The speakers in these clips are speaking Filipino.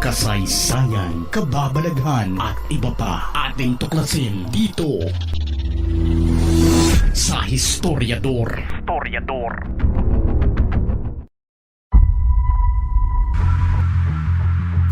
kasaysayan, kababalaghan at iba pa ating tuklasin dito sa Historiador. Historiador.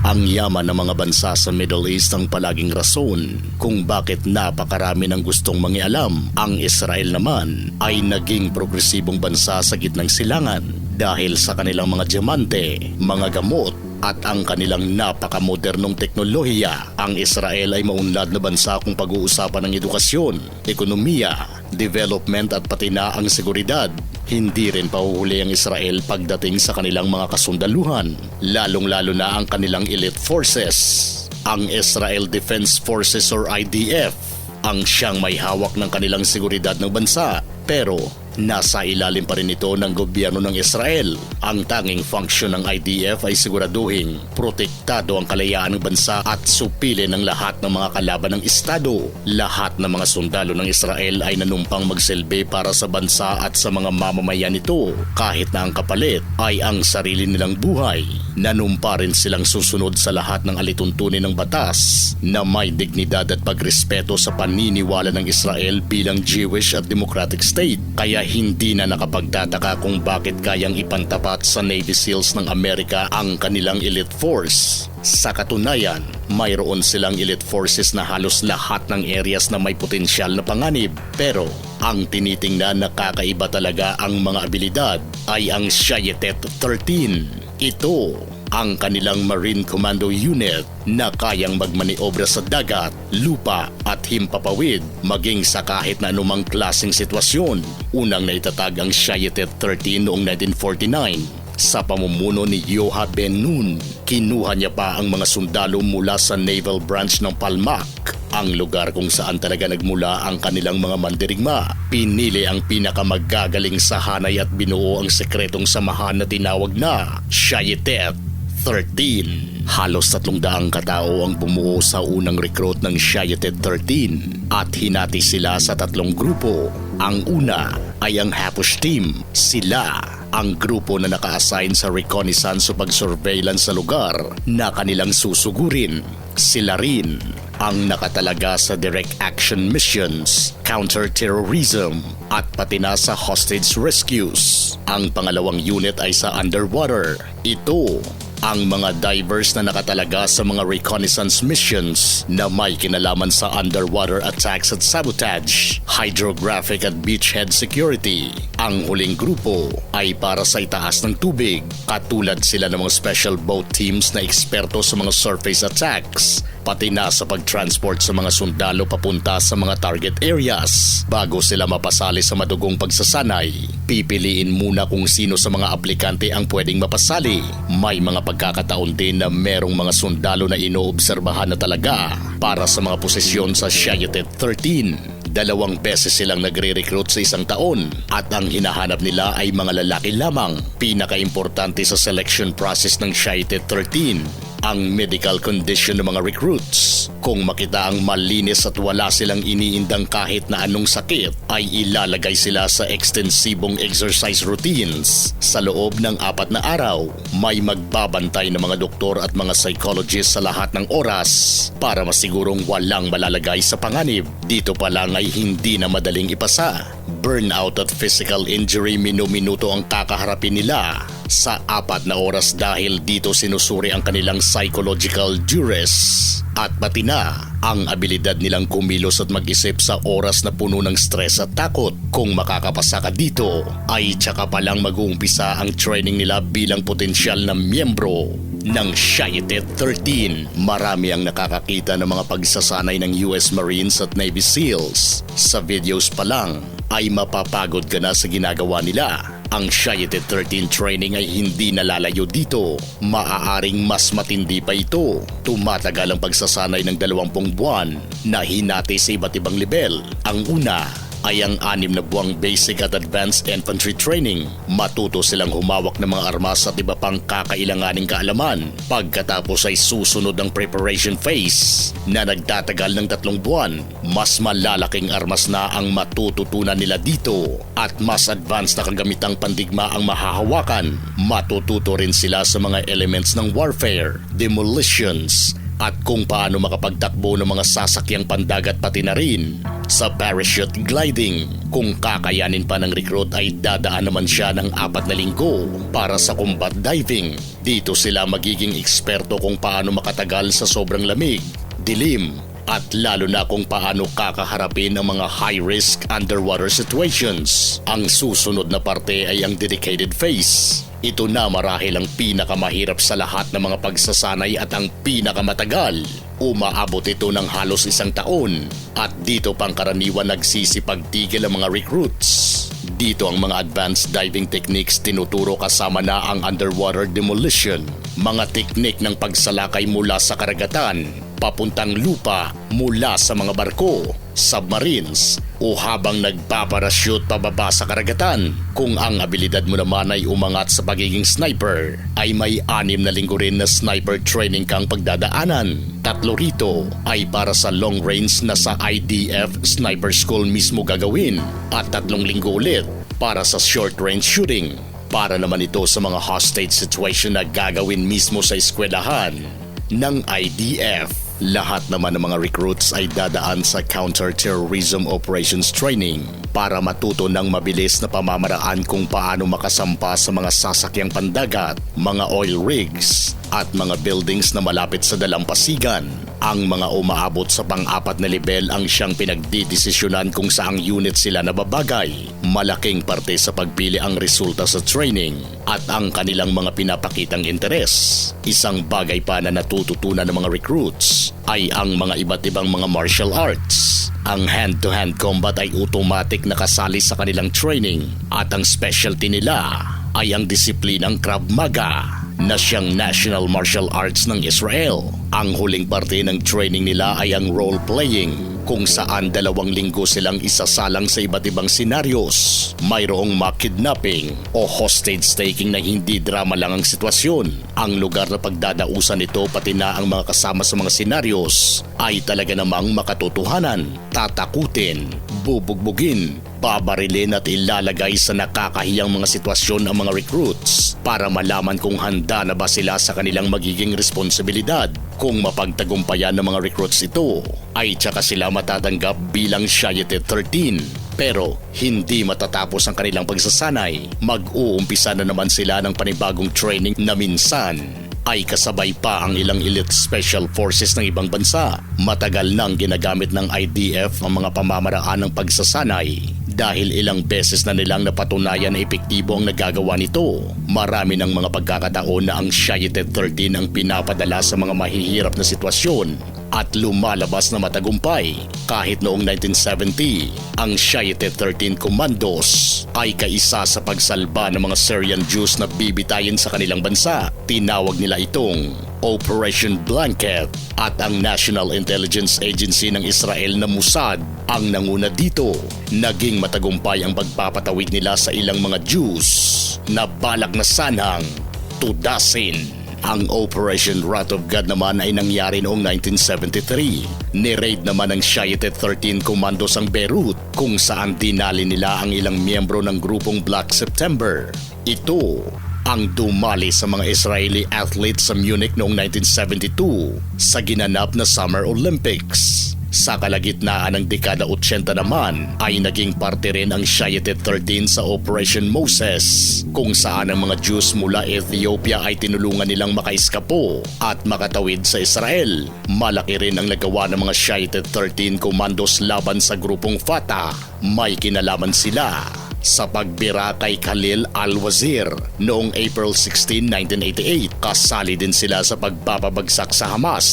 Ang yaman ng mga bansa sa Middle East ang palaging rason kung bakit napakarami ng gustong mangialam. Ang Israel naman ay naging progresibong bansa sa gitnang silangan dahil sa kanilang mga diamante, mga gamot at ang kanilang napakamodernong teknolohiya. Ang Israel ay maunlad na bansa kung pag-uusapan ng edukasyon, ekonomiya, development at pati na ang seguridad. Hindi rin pahuhuli ang Israel pagdating sa kanilang mga kasundaluhan, lalong-lalo na ang kanilang elite forces. Ang Israel Defense Forces or IDF ang siyang may hawak ng kanilang seguridad ng bansa pero nasa ilalim pa rin ito ng gobyerno ng Israel. Ang tanging function ng IDF ay siguraduhin protektado ang kalayaan ng bansa at supilin ang lahat ng mga kalaban ng Estado. Lahat ng mga sundalo ng Israel ay nanumpang magsilbi para sa bansa at sa mga mamamayan nito kahit na ang kapalit ay ang sarili nilang buhay. Nanumpa rin silang susunod sa lahat ng alituntunin ng batas na may dignidad at pagrespeto sa paniniwala ng Israel bilang Jewish at democratic state. Kaya hindi na nakapagtataka kung bakit kayang ipantapat sa Navy SEALs ng Amerika ang kanilang elite force. Sa katunayan, mayroon silang elite forces na halos lahat ng areas na may potensyal na panganib. Pero ang tinitingnan na kakaiba talaga ang mga abilidad ay ang Shayetet 13. Ito ang kanilang Marine Commando Unit na kayang magmaniobra sa dagat, lupa at himpapawid maging sa kahit na anumang klaseng sitwasyon. Unang naitatag ang Shayetet 13 noong 1949 sa pamumuno ni Yoha Ben Nun, kinuha niya pa ang mga sundalo mula sa Naval Branch ng Palmak, ang lugar kung saan talaga nagmula ang kanilang mga mandirigma. Pinili ang pinakamagagaling sa hanay at binuo ang sekretong samahan na tinawag na Shayetet 13. Halos tatlong daang katao ang bumuo sa unang recruit ng Shayetet 13 at hinati sila sa tatlong grupo. Ang una ay ang Hapush Team. Sila ang grupo na naka-assign sa reconnaissance o pag-surveillance sa lugar na kanilang susugurin. Sila rin ang nakatalaga sa direct action missions, counter-terrorism at pati na sa hostage rescues. Ang pangalawang unit ay sa underwater. Ito ang mga divers na nakatalaga sa mga reconnaissance missions na may kinalaman sa underwater attacks at sabotage, hydrographic at beachhead security. Ang huling grupo ay para sa itaas ng tubig, katulad sila ng mga special boat teams na eksperto sa mga surface attacks, pati na sa pag-transport sa mga sundalo papunta sa mga target areas. Bago sila mapasali sa madugong pagsasanay, pipiliin muna kung sino sa mga aplikante ang pwedeng mapasali. May mga pagkakataon din na merong mga sundalo na inoobserbahan na talaga para sa mga posisyon sa Shayetet 13. Dalawang beses silang nagre-recruit sa isang taon at ang hinahanap nila ay mga lalaki lamang. Pinaka-importante sa selection process ng Shayetet 13 ang medical condition ng mga recruits. Kung makita ang malinis at wala silang iniindang kahit na anong sakit, ay ilalagay sila sa ekstensibong exercise routines. Sa loob ng apat na araw, may magbabantay ng mga doktor at mga psychologist sa lahat ng oras para masigurong walang malalagay sa panganib. Dito pa lang ay hindi na madaling ipasa. Burnout at physical injury minuminuto ang kakaharapin nila sa apat na oras dahil dito sinusuri ang kanilang psychological duress at pati na ang abilidad nilang kumilos at mag-isip sa oras na puno ng stress at takot. Kung makakapasa ka dito, ay tsaka pa lang mag-uumpisa ang training nila bilang potensyal na miyembro ng Shayetet 13. Marami ang nakakakita ng mga pagsasanay ng US Marines at Navy SEALs. Sa videos pa lang ay mapapagod ka na sa ginagawa nila. Ang Shayetet 13 training ay hindi nalalayo dito. Maaaring mas matindi pa ito. Tumatagal ang pagsasanay ng 20 buwan na hinati sa iba't ibang level. Ang una ay ang anim na buwang basic at advanced infantry training. Matuto silang humawak ng mga armas at iba pang kakailanganing kaalaman. Pagkatapos ay susunod ang preparation phase na nagtatagal ng tatlong buwan. Mas malalaking armas na ang matututunan nila dito at mas advanced na kagamitang pandigma ang mahahawakan. Matututo rin sila sa mga elements ng warfare, demolitions, at kung paano makapagtakbo ng mga sasakyang pandagat pati na rin sa parachute gliding. Kung kakayanin pa ng recruit ay dadaan naman siya ng apat na linggo para sa combat diving. Dito sila magiging eksperto kung paano makatagal sa sobrang lamig, dilim, at lalo na kung paano kakaharapin ang mga high-risk underwater situations. Ang susunod na parte ay ang dedicated phase. Ito na marahil ang pinakamahirap sa lahat ng mga pagsasanay at ang pinakamatagal. Umaabot ito ng halos isang taon at dito pangkaraniwan nagsisipagtigil ang mga recruits. Dito ang mga advanced diving techniques tinuturo kasama na ang underwater demolition, mga teknik ng pagsalakay mula sa karagatan, papuntang lupa mula sa mga barko, submarines o habang nagpaparashoot pababa sa karagatan. Kung ang abilidad mo naman ay umangat sa pagiging sniper, ay may anim na linggo rin na sniper training kang pagdadaanan. Tatlo rito ay para sa long range na sa IDF Sniper School mismo gagawin at tatlong linggo ulit para sa short range shooting. Para naman ito sa mga hostage situation na gagawin mismo sa eskwelahan ng IDF. Lahat naman ng mga recruits ay dadaan sa Counter-Terrorism Operations Training para matuto ng mabilis na pamamaraan kung paano makasampa sa mga sasakyang pandagat, mga oil rigs, at mga buildings na malapit sa dalampasigan. Ang mga umaabot sa pang-apat na level ang siyang pinagdidesisyonan kung saang unit sila nababagay. Malaking parte sa pagpili ang resulta sa training at ang kanilang mga pinapakitang interes. Isang bagay pa na natututunan ng mga recruits ay ang mga iba't ibang mga martial arts. Ang hand-to-hand combat ay automatic na kasali sa kanilang training at ang specialty nila ay ang disiplinang Krav Maga na siyang national martial arts ng Israel. Ang huling parte ng training nila ay ang role-playing kung saan dalawang linggo silang isasalang sa iba't ibang senaryos. Mayroong mock kidnapping o hostage taking na hindi drama lang ang sitwasyon. Ang lugar na pagdadausan nito pati na ang mga kasama sa mga senaryos ay talaga namang makatotohanan, tatakutin, bubugbugin, babarilin at ilalagay sa nakakahiyang mga sitwasyon ang mga recruits para malaman kung handa na ba sila sa kanilang magiging responsibilidad. Kung mapagtagumpayan ng mga recruits ito, ay tsaka sila matatanggap bilang Shayete 13 pero hindi matatapos ang kanilang pagsasanay. Mag-uumpisa na naman sila ng panibagong training na minsan ay kasabay pa ang ilang elite special forces ng ibang bansa. Matagal nang ginagamit ng IDF ang mga pamamaraan ng pagsasanay dahil ilang beses na nilang napatunayan na epektibo ang nagagawa nito. Marami ng mga pagkakataon na ang Shayete 13 ang pinapadala sa mga mahihirap na sitwasyon at lumalabas na matagumpay. Kahit noong 1970, ang Shayete 13 Commandos ay kaisa sa pagsalba ng mga Syrian Jews na bibitayin sa kanilang bansa. Tinawag nila itong Operation Blanket at ang National Intelligence Agency ng Israel na Mossad ang nanguna dito. Naging matagumpay ang pagpapatawid nila sa ilang mga Jews na balak na sanang tudasin. Ang Operation Wrath of God naman ay nangyari noong 1973. Ni-raid naman ng Shayete 13 Commandos ang Beirut kung saan dinali nila ang ilang miyembro ng grupong Black September. Ito ang dumali sa mga Israeli athletes sa Munich noong 1972 sa ginanap na Summer Olympics. Sa kalagitnaan ng dekada 80 naman ay naging parte rin ang Shayete 13 sa Operation Moses kung saan ang mga Jews mula Ethiopia ay tinulungan nilang makaiskapo at makatawid sa Israel. Malaki rin ang nagawa ng mga Shayete 13 commandos laban sa grupong Fatah. May kinalaman sila sa pagbira kay Khalil al-Wazir noong April 16, 1988. Kasali din sila sa pagpapabagsak sa Hamas.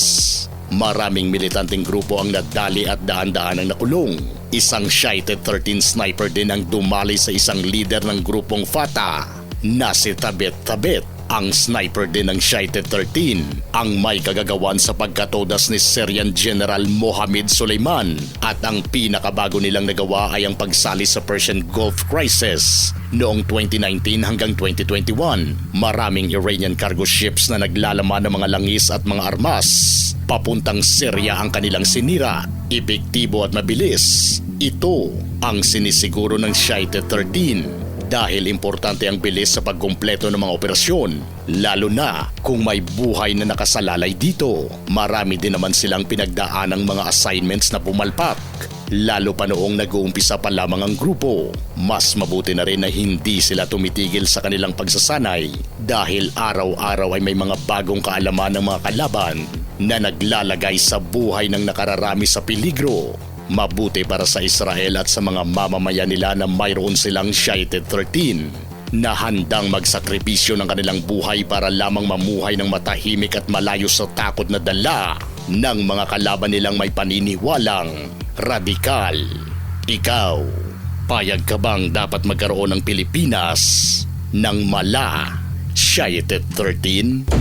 Maraming militanteng grupo ang nadali at daan-daan ang nakulong. Isang Shaite 13 sniper din ang dumali sa isang leader ng grupong Fatah na si Tabet Tabet. Ang sniper din ng Shited 13 ang may kagagawan sa pagkatodas ni Syrian General Mohammed Suleiman at ang pinakabago nilang nagawa ay ang pagsali sa Persian Gulf Crisis noong 2019 hanggang 2021. Maraming Iranian cargo ships na naglalaman ng mga langis at mga armas. Papuntang Syria ang kanilang sinira, epektibo at mabilis. Ito ang sinisiguro ng Shited 13 dahil importante ang bilis sa pagkumpleto ng mga operasyon, lalo na kung may buhay na nakasalalay dito. Marami din naman silang pinagdaan ng mga assignments na pumalpak. Lalo pa noong nag-uumpisa pa lamang ang grupo, mas mabuti na rin na hindi sila tumitigil sa kanilang pagsasanay dahil araw-araw ay may mga bagong kaalaman ng mga kalaban na naglalagay sa buhay ng nakararami sa peligro Mabuti para sa Israel at sa mga mamamayan nila na mayroon silang Shited 13 na handang magsakripisyo ng kanilang buhay para lamang mamuhay ng matahimik at malayo sa takot na dala ng mga kalaban nilang may paniniwalang radikal. Ikaw, payag ka bang dapat magkaroon ng Pilipinas ng mala Shited 13?